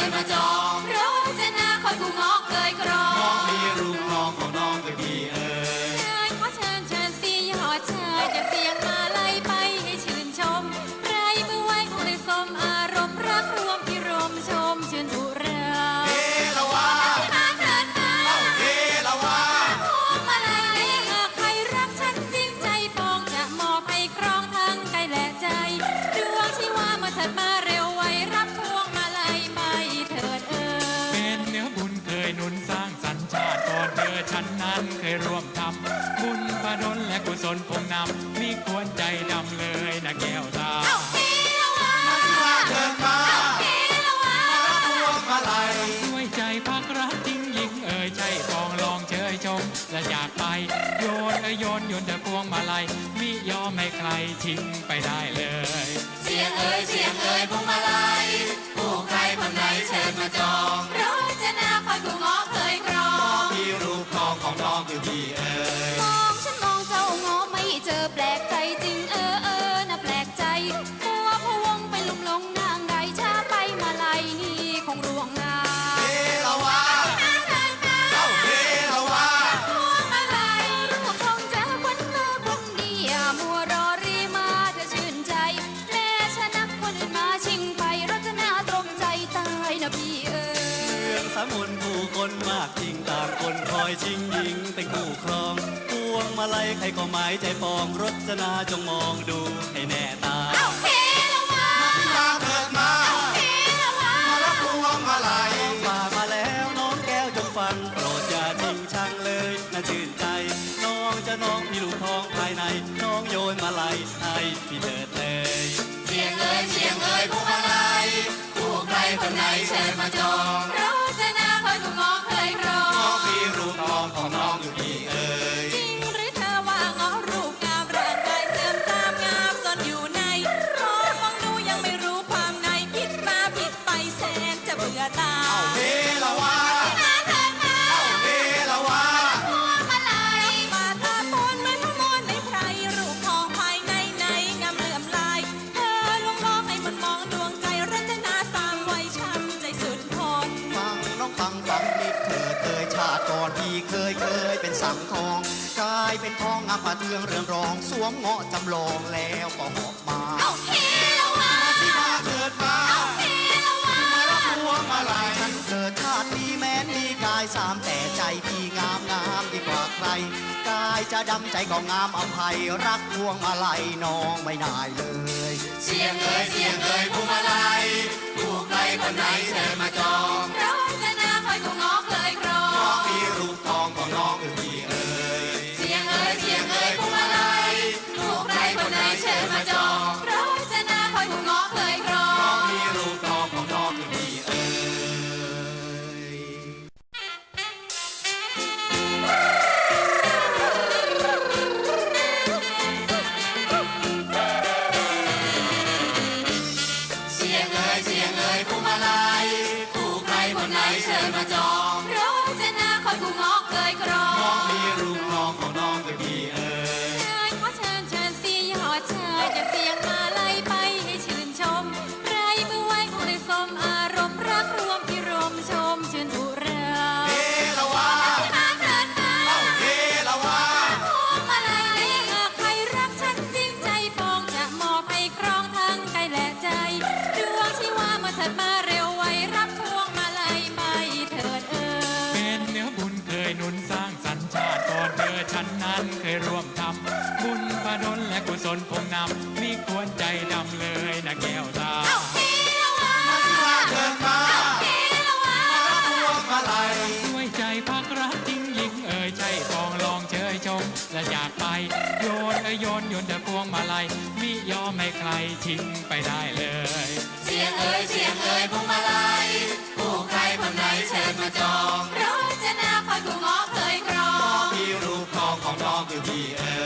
Cinema Dog. ลคงนำมีควรใจดำเลยนะแก้วตาเดินมาพวงมาลัยด้วยใจพักรักจริงหญิงเอ่ยใช่ปองลองเชยชม และอยากไป โยนเอ่ยโยนโยนแต่พวงมาลัยมิยอมให้ใครทิ้งไปได้เลย เสียงเอ่ยเสียงเอ่ยพวงมาลัย คนมากจริงต่างคนคอยชิงหญิงเป็นคู่ครองพวงมาลัยใครก็หมายใจปองรจนาจงมองดูให้แน่ตาเอาเฮละวะมาเกิดมาเฮละวะมารับพวงมาลัยฝ่ามาแล้วน้องแก้วจงฟังโปรดอย่าทิ้งช่างเลยน่าชื่นใจ น้องจะน้องมีลูกทองภายใน น้องโยนมาลัยให้พี่เถิดเลยเสียงเอ่ยเสียงเอ่ยพวงมาลัยผู้ใครคนไหนเชิญมาจอง สังทองกลายเป็นทองงามมาเทืองเรืองรอง สวมเงาะจำลองแล้วก็เหาะมาเอาเฮละวะสิมาเกิดมาเฮละวะมารับพวงมาลัยฉันเกิดชาตินี้แม้นมีกายสามแต่ใจพี่งามงามยิ่งกว่าใครกายจะดำใจก็งามอภัยรักพวงมาลัยน้องไม่นายเลย เสียงเอ่ยเสียงเอ่ย ถิดมาเร็วไวรับพวงมาลัยไปเถิดเอ่ยเป็นเนื้อบุญเคยหนุนสร้างสรรค์ชาติก่อนเธอฉันนั้นเคยร่วมทำบุญพระดลและกุศลคงนำมีควรใจดำเลยนะแก้วตาเอาเฮละวะเกิดมาเฮละวะพวงมาลัยด้วยใจพักรักจริงหญิงเอ่ยใช่ปองลองเชยชมและอยากไปโยนเอ่ยโยนโยนแต่พวงมาลัยมิยอมให้ใครทิ้งไปได้เลย เสียงเอ้ยเสีย